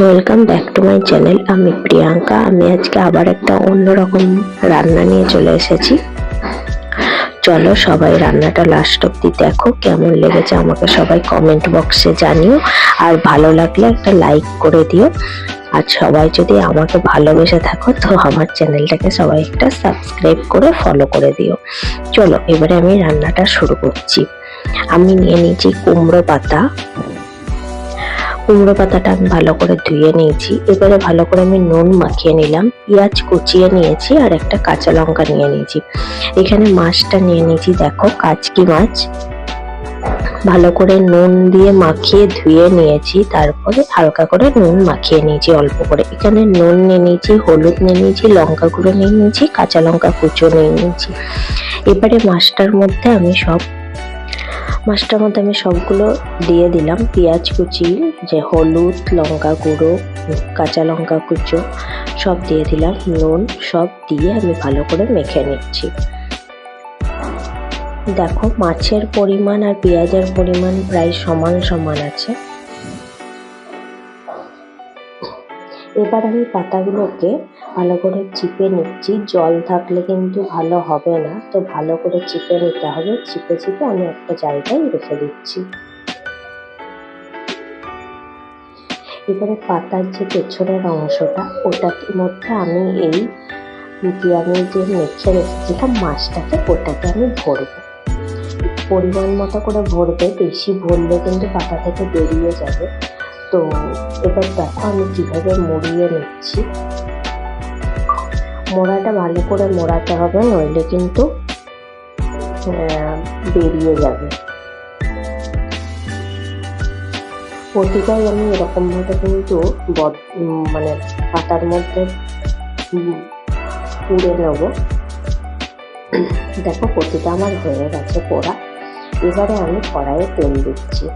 Welcome back to my channel আমি প্রিয়াঙ্কা। আমি আজকে আবার একটা অন্যরকম রান্না নিয়ে চলে এসেছি। চলো সবাই রান্নাটা লাস্ট অব্দি দেখো, কেমন লেগেছে আমাকে সবাই কমেন্ট বক্সে জানিও। আর ভালো লাগলে একটা লাইক করে দিও। আর সবাই যদি আমাকে ভালোবেসে থাকো, তো আমার চ্যানেলটাকে সবাই একটা সাবস্ক্রাইব করে ফলো করে দিও। চলো, এবারে আমি রান্নাটা শুরু করছি। আমি নিয়ে নিয়েছি কুমড়ো পাতা। কুমড়ো পাতাটা আমি ভালো করে ধুয়ে নিয়েছি। এবারে ভালো করে আমি নুন মাখিয়ে নিলাম। পেঁয়াজ কুচিয়ে নিয়েছি আর একটা কাঁচা লঙ্কা নিয়ে নিয়েছি। এখানে মাছটা নিয়ে নিয়েছি, দেখো কাচকি মাছ। ভালো করে নুন দিয়ে মাখিয়ে ধুয়ে নিয়েছি, তারপরে হালকা করে নুন মাখিয়ে নিয়েছি অল্প করে। এখানে নুন নিয়ে নিয়েছি, হলুদ নিয়ে নিয়েছি, লঙ্কা গুঁড়ো নিয়ে নিয়েছি, কাঁচা লঙ্কা কুচো নিয়ে নিয়েছি। এবারে মাছটার মধ্যে আমি সব মাছটার মধ্যে আমি সবগুলো দিয়ে দিলাম। পেঁয়াজ কুচি, যে হলুদ, লঙ্কা গুঁড়ো, কাঁচা লঙ্কা কুচো, সব দিয়ে দিলাম। নুন সব দিয়ে আমি ভালো করে মেখে নিচ্ছি। দেখো, মাছের পরিমাণ আর পেঁয়াজের পরিমাণ প্রায় সমান সমান আছে। এবার আমি পাতাগুলোকে ভালো করে চিপে নিচ্ছি। জল থাকলে কিন্তু ভালো হবে না। তো ভালো করে চিপে নিতে হবে। চিপে চিপে আমি একটা জায়গায় রেখে দিচ্ছি। এবারে পাতার যে পেছনের অংশটা, ওটার মধ্যে আমি এই আমি যে মেখে রেখেছিলাম মাছটাকে, ওটাকে আমি ভরবো। পরিমাণ মতো করে ভরবে। বেশি ভরলে কিন্তু পাতা থেকে বেরিয়ে যাবে। তো এবার দেখো, আমি কীভাবে মুড়িয়ে নিচ্ছি। মোড়াটা ভালো করে মোড়াতে হবে, নইলে কিন্তু বেরিয়ে যাবে। প্রতিটাই আমি এরকমভাবে কিন্তু মানে পাতার মধ্যে পুড়ে নেব। দেখো, প্রতিটা আমার হয়ে গেছে পোড়া। এবারে আমি কড়াইয়ে তেল দিচ্ছি।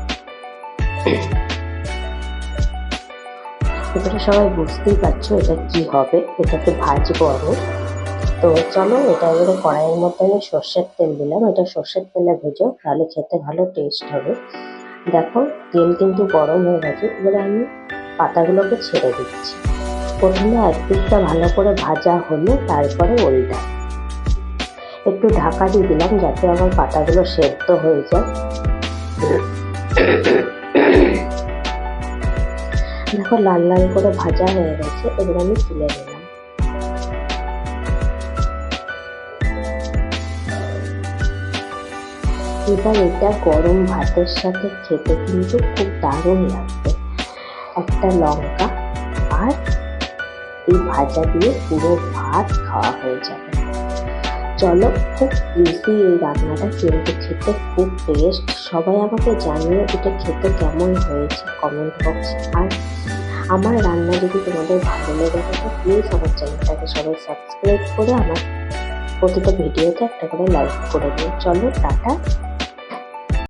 এবারে সবাই বুঝতেই পারছ, এটা কি হবে? এটাকে ভাজবো আমি। তো চলো, এটা এবারে কড়াইয়ের মধ্যে আমি সর্ষের তেল দিলাম। এটা সর্ষের তেলে ভেজো তাহলে খেতে ভালো টেস্ট হবে। দেখো, তেল কিন্তু গরম হয়ে গেছে। এবারে আমি পাতাগুলোকে ছেড়ে দিচ্ছি। প্রথমে একদিকটা ভালো করে ভাজা হলে, তারপরে ওলটা একটু ঢাকা দিয়ে দিলাম যাতে আমার পাতাগুলো সেদ্ধ হয়ে যায়। দেখো লাল লাল করে ভাজা হয়ে গেছে, এবার আমি তুলে নিলাম। এবার এটা গরম ভাতের সাথে খেতে কিন্তু খুব দারুণ লাগবে। একটা লঙ্কা আর এই ভাজা দিয়ে পুরো ভাত খাওয়া হয়ে যাবে। চলো, খুব ইজি এই রান্নাটা কিন্তু খেতে খুব টেস্ট সবাই আমাকে জানিয়ে এটা খেতে কেমন হয়েছে কমেন্ট বক্সে আর আমার রান্না যদি তোমাদের ভালো লেগে থাকে প্লিজ আমার চ্যানেলটাকে সবাই সাবস্ক্রাইব করে আমার প্রতিটা ভিডিওতে একটা করে লাইক করে দিও। চলো, টাটা।